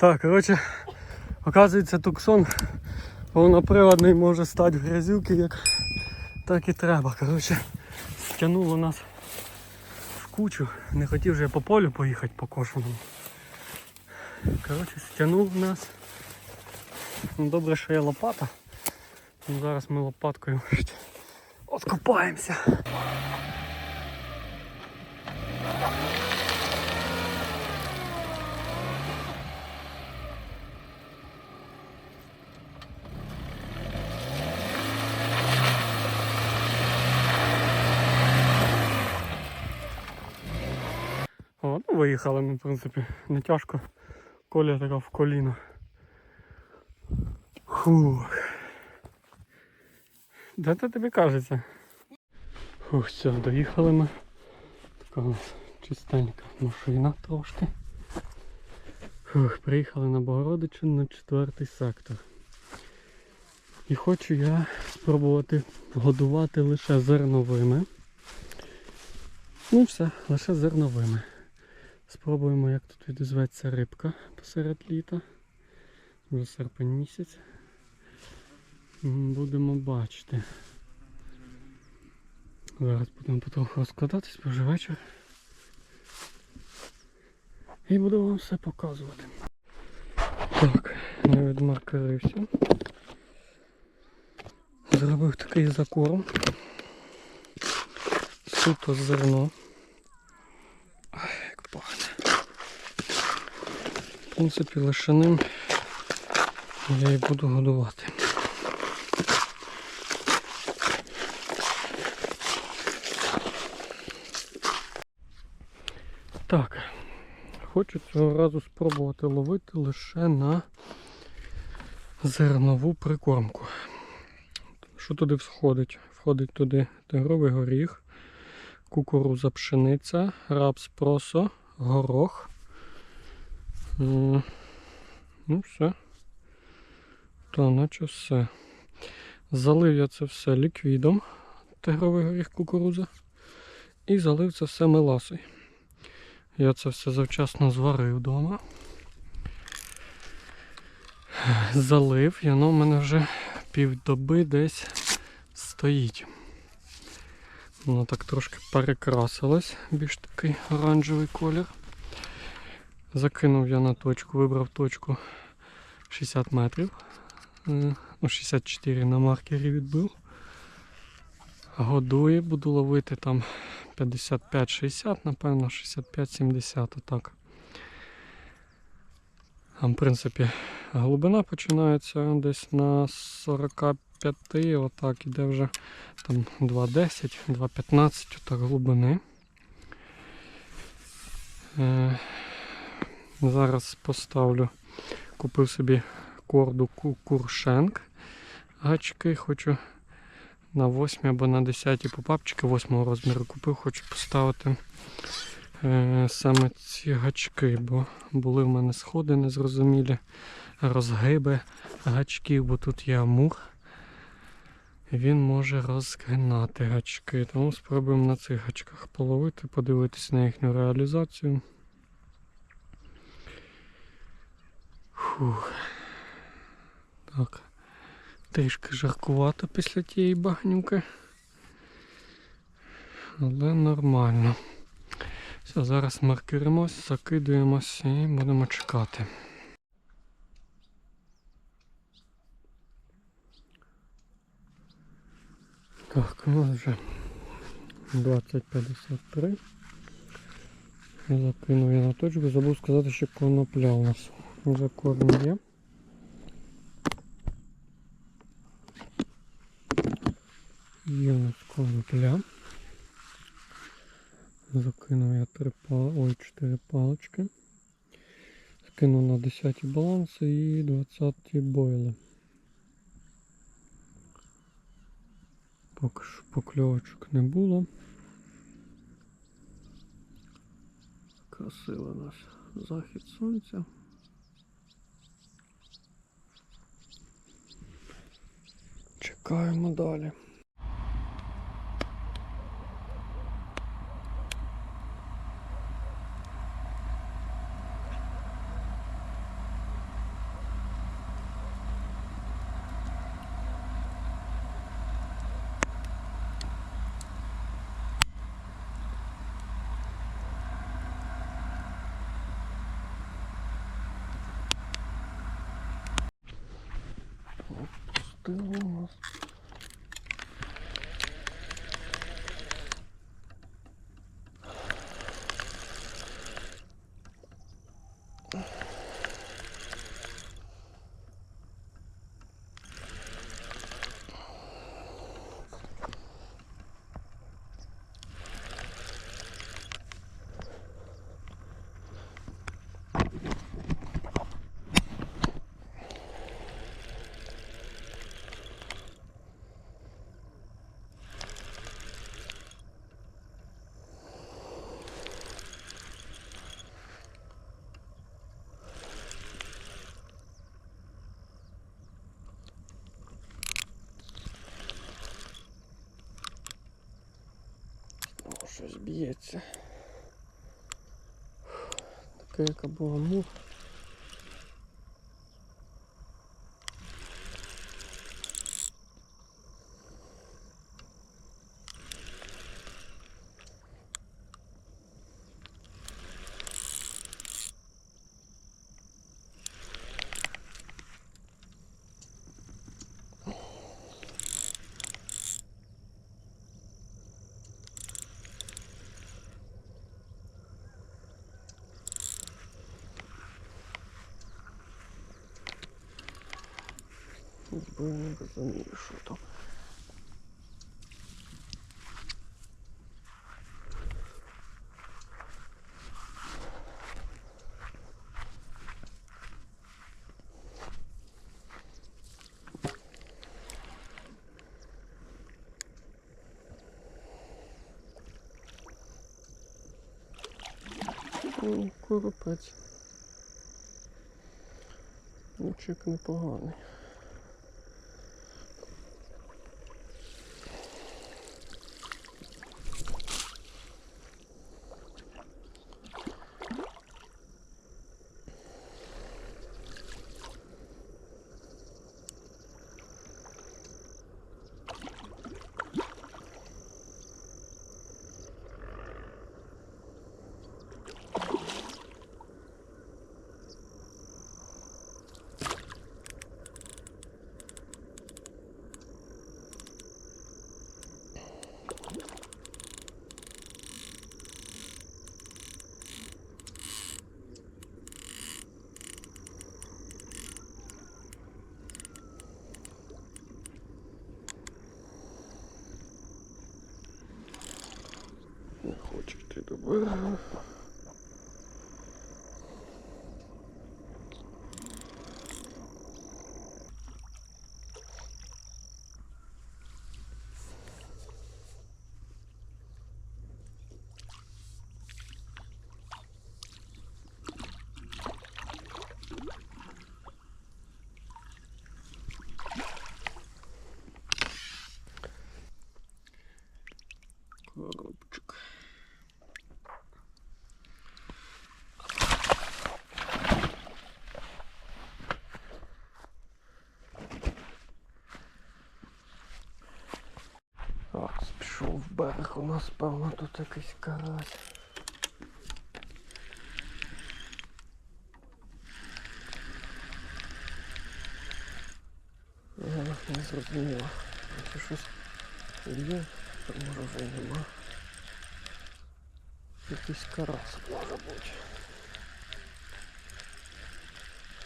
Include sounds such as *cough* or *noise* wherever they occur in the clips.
Так, коротше, оказується туксон повноприводний може стати в грязюки, як так і треба. Коротше, стягнуло нас в кучу. Не хотів вже по полю поїхати по кошеному. Коротше, стягнув нас. Ну, добре, що є лопата. Ну, зараз ми лопаткою откопаємося. Ну ми, в принципі, не тяжко. Коля така в коліно. Фух. Де це тобі кажеться? Фух, все, доїхали ми. Така у нас чистенька машина трошки. Фух, приїхали на Богородичину на четвертий сектор. І хочу я спробувати годувати лише зерновими. Ну все, лише зерновими. Спробуємо, як тут відізветься рибка посеред літа. Вже серпень місяць. Будемо бачити. Зараз будемо потроху розкладатись, бо вже вечір. І буду вам все показувати. Так, я відмаркарився. Зробив такий закорм. Суто зерно. Як пахне. В принципі, лише ним я і буду годувати. Так, хочу цього разу спробувати ловити лише на зернову прикормку. Що туди входить? Входить туди тигровий горіх, кукуруза пшениця, рапс просо, горох. Ну все. Та наче все. Залив я це все ліквідом, тигровий горіх кукуруза. І залив це все меласою. Я це все завчасно зварив вдома. Залив, і воно в мене вже півдоби десь стоїть. Воно так трошки перекрасилось, більш такий оранжевий колір. Закинув я на точку, вибрав точку 60 метрів. Е, Ну, 64 на маркері відбив. Годує, буду ловити там 55-60, напевно, 65-70 отак. В принципі, глибина починається десь на 45, отак іде вже там 2,10, 2,15 отак глибини. Е, зараз поставлю, купив собі корду Куршенк. Гачки хочу на 8 або на 10 попапчики 8 розміру купив, хочу поставити саме ці гачки, бо були в мене сходи незрозумілі, розгиби гачків, бо тут є амур. Він може розгинати гачки. Тому спробуємо на цих гачках половити, подивитися на їхню реалізацію. Фух. Так. Трішки жаркувато після тієї багнюки. Але нормально. Все, зараз маркиримось, закидуємось і будемо чекати. Так, у нас вже 20.53. Закинув я на точку. Забув сказати, що конопля у нас вже корм є. Є у нас конопля. Закинув я три пал... Ой, 4 палочки. Скинув на 10 баланси і 20 бойли. Поки що покльовочок не було. Красивий наш захід сонця. Чекаємо далі. У нас. О, щось б'ється. Таке, яка була мух. Не розумію, що там. Лучик непоганий. Ugh. *sighs* *sighs* в берег, у нас певно тут якийсь карась. Ага, не зрозуміло. Це щось є, а може вже й нема. Якийсь карась може бути.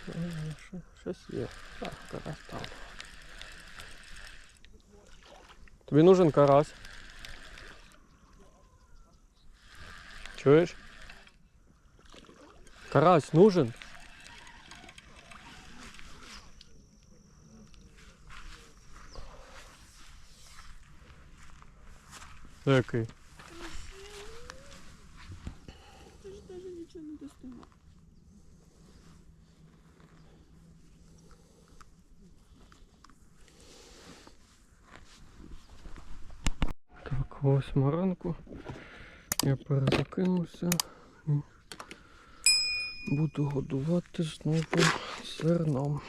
Ага, що- щось є. Так, карась там. Тобі нужен карась? Чуєш? Карась нужен? Який? Ти ж навіть нічого не доставав. Так, восьма ранку. Я перезакинувся і буду годувати знову зерном.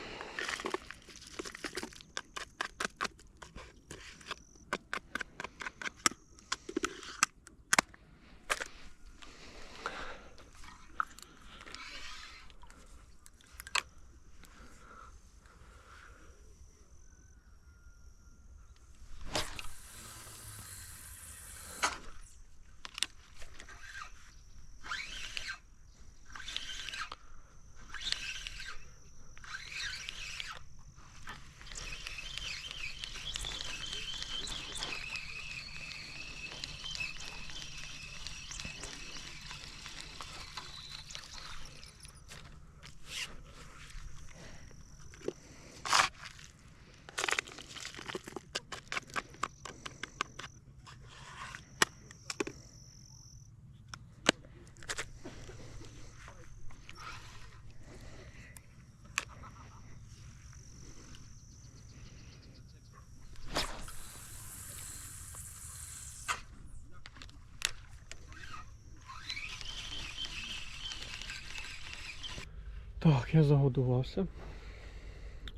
Так, я загодувався.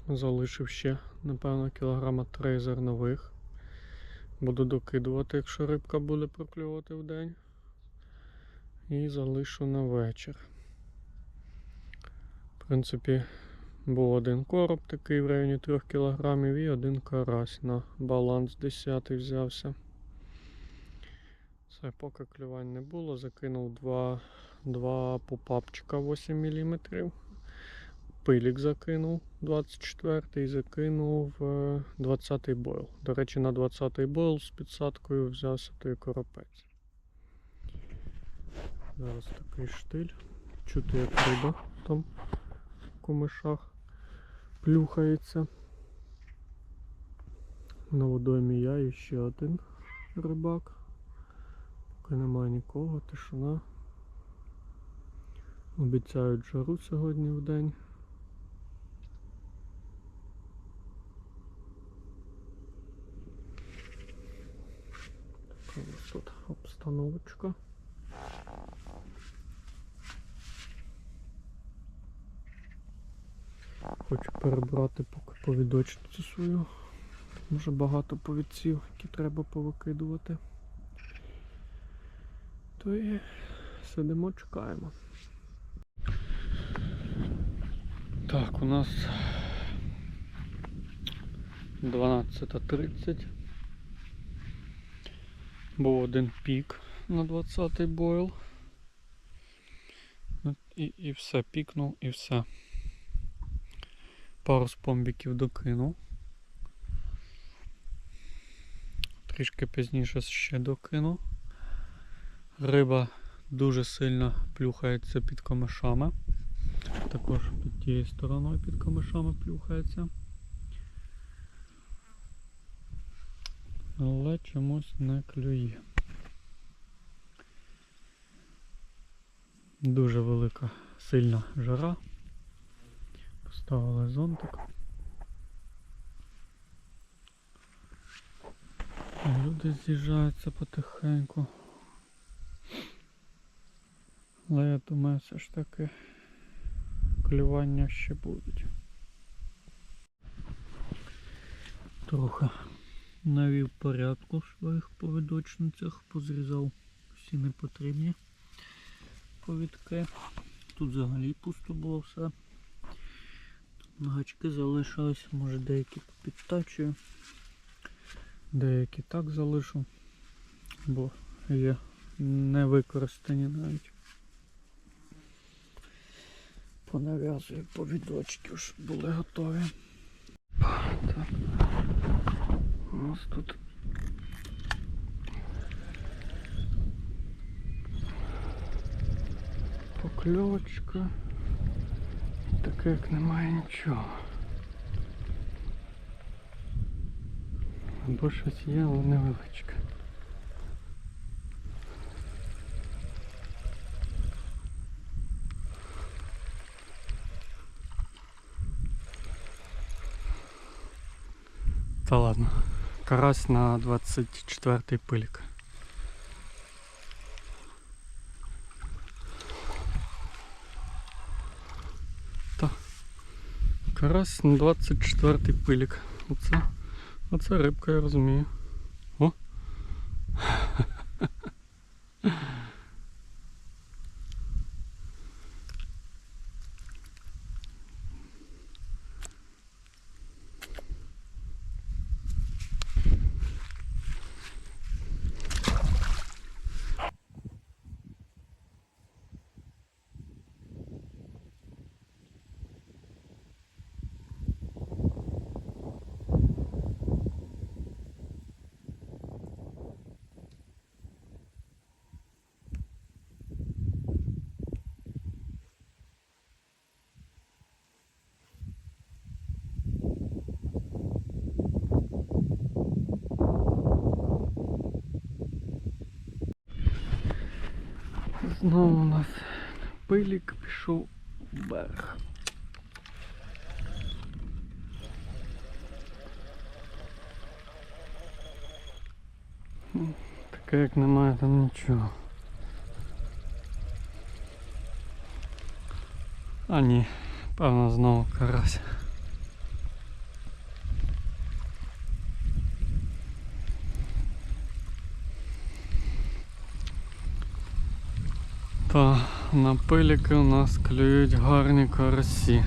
Залишив ще, напевно, кілограма три зернових. Буду докидувати, якщо рибка буде прокльовувати в день. І залишу на вечір. В принципі, був один короб такий в районі 3 кілограмів і один карась на баланс 10 взявся. Все, поки клювань не було, закинув два, два попапчика 8 мм. Пилік закинув 24 і закинув е, 20-й бойл. До речі, на 20-й бойл з підсадкою взявся той коропець. Зараз такий штиль. Чути, як риба там в кумишах плюхається. На водоймі я і ще один рибак. Поки немає нікого, тишина. Обіцяють жару сьогодні в день. Така у нас тут обстановочка. Хочу перебрати поки повідочницю свою. Дуже багато повідців, які треба повикидувати. То і сидимо, чекаємо. Так, у нас 12.30. Був один пік на 20-й бойл. Ну, І, і все, пікнув і все. Пару спомбіків докинув. Трішки пізніше ще докину. Риба дуже сильно плюхається під комишами. Також під тією стороною під комишами плюхається. Але чомусь не клює. Дуже велика сильна жара. Поставили зонтик. Люди з'їжджаються потихеньку. Але я думаю, все ж таки клювання ще будуть. Трохи навів порядку в своїх повідочницях, позрізав всі непотрібні повідки. Тут взагалі пусто було все. Гачки залишились, може деякі підтачую, деякі так залишу, бо є не використані навіть. Понав'язую повідочки, щоб були готові. Так. У нас тут покльовочка. Таке як немає нічого. Або щось є, але невеличке. Та ладно. Карась на 24 пилік. Та. Карась на 24 пилік. Оце, оце рибка, я розумію. Знову у нас пилік пішов вверх. М, Таке як немає там нічого. А ні, Певно знову карась. Та на пиліки у нас клюють гарні карасі.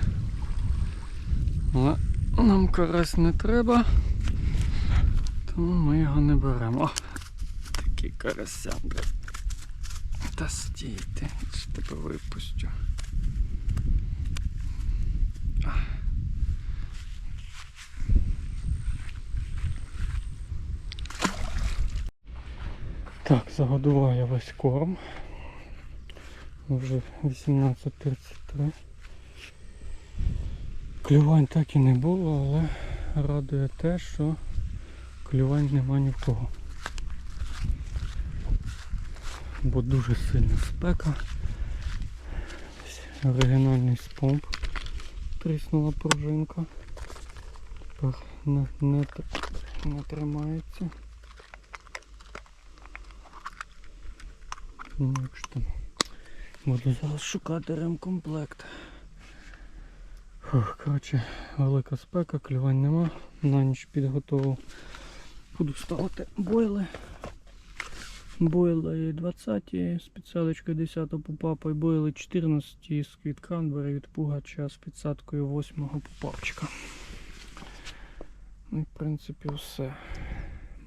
Але нам карась не треба, тому ми його не беремо. О, Такий карасяндр. Та стійте, я тебе випустю. Так, загодував я весь корм. Вже 18.33. Клювань так і не було, але радує те, що клювань нема ні в кого. Бо дуже сильна спека. Оригінальний спомп. Тріснула пружинка. Тепер не, не, не тримається. Ну, якщо там Буду зараз шукати ремкомплект. Фух, коротше, велика спека, клювань нема. На ніч підготував. Буду ставити бойли. Бойли 20, з підсадочкою 10 попапа і бойли 14 з квітканбери від пугача з підсадкою 8 попапчика. Ну і в принципі все.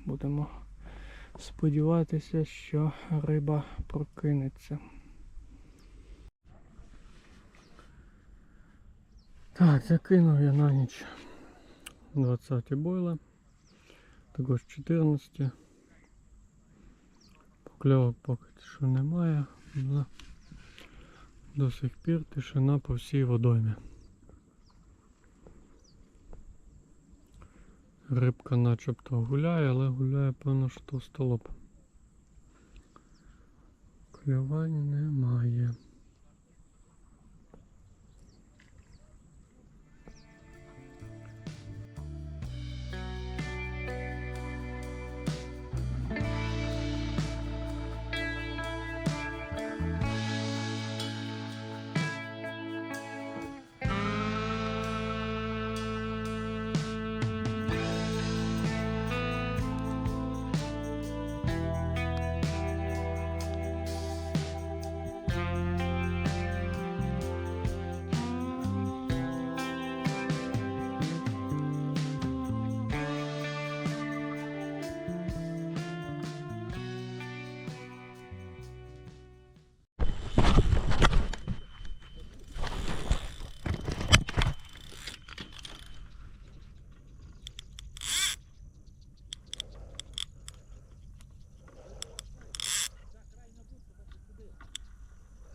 Будемо сподіватися, що риба прокинеться. Так, закинув я на ніч 20 бойли, також 14. Покльовок поки що немає, але до сих пір тишина по всій водоймі. Рибка начебто гуляє, але гуляє певно, що товстолоб. Клювань немає.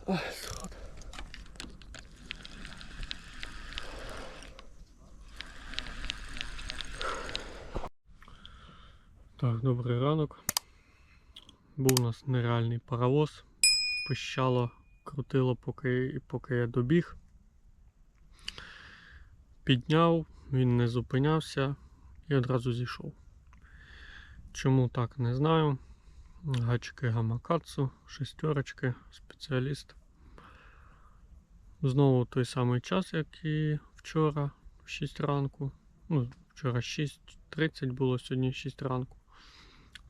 Так, добрий ранок. Був у нас нереальний паровоз. Пищало, крутило, поки, поки я добіг. Підняв, він не зупинявся і одразу зійшов. Чому так, не знаю. Гачки гамакацу, шестерочки, спеціаліст. Знову той самий час, як і вчора, 6 ранку. Ну, вчора 6.30 було, сьогодні 6 ранку.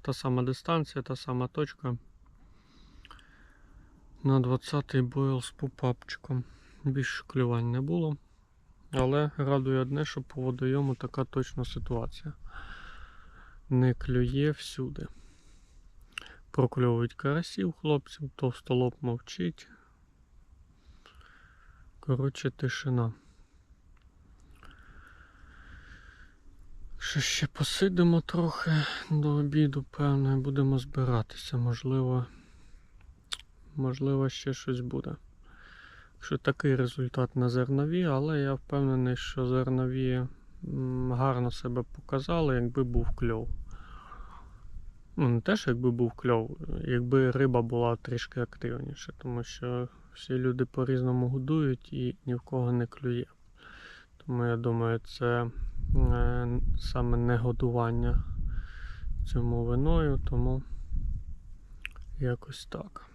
Та сама дистанція, та сама точка. На 20-й бойл з попапчиком. Більше клювань не було. Але радує одне, що по водойому така точна ситуація. Не клює всюди. Прокльовують карасів хлопців, товстолоб мовчить. Коротше, тишина. Що ще посидимо трохи до обіду, певно, будемо збиратися. Можливо, можливо, ще щось буде. Якщо такий результат на зернові, але я впевнений, що зернові гарно себе показали, якби був кльов. Ну, не те, що якби був кльов, якби риба була трішки активніша, тому що всі люди по-різному годують і ні в кого не клює. Тому я думаю, це е, саме не годування цьому виною, тому якось так.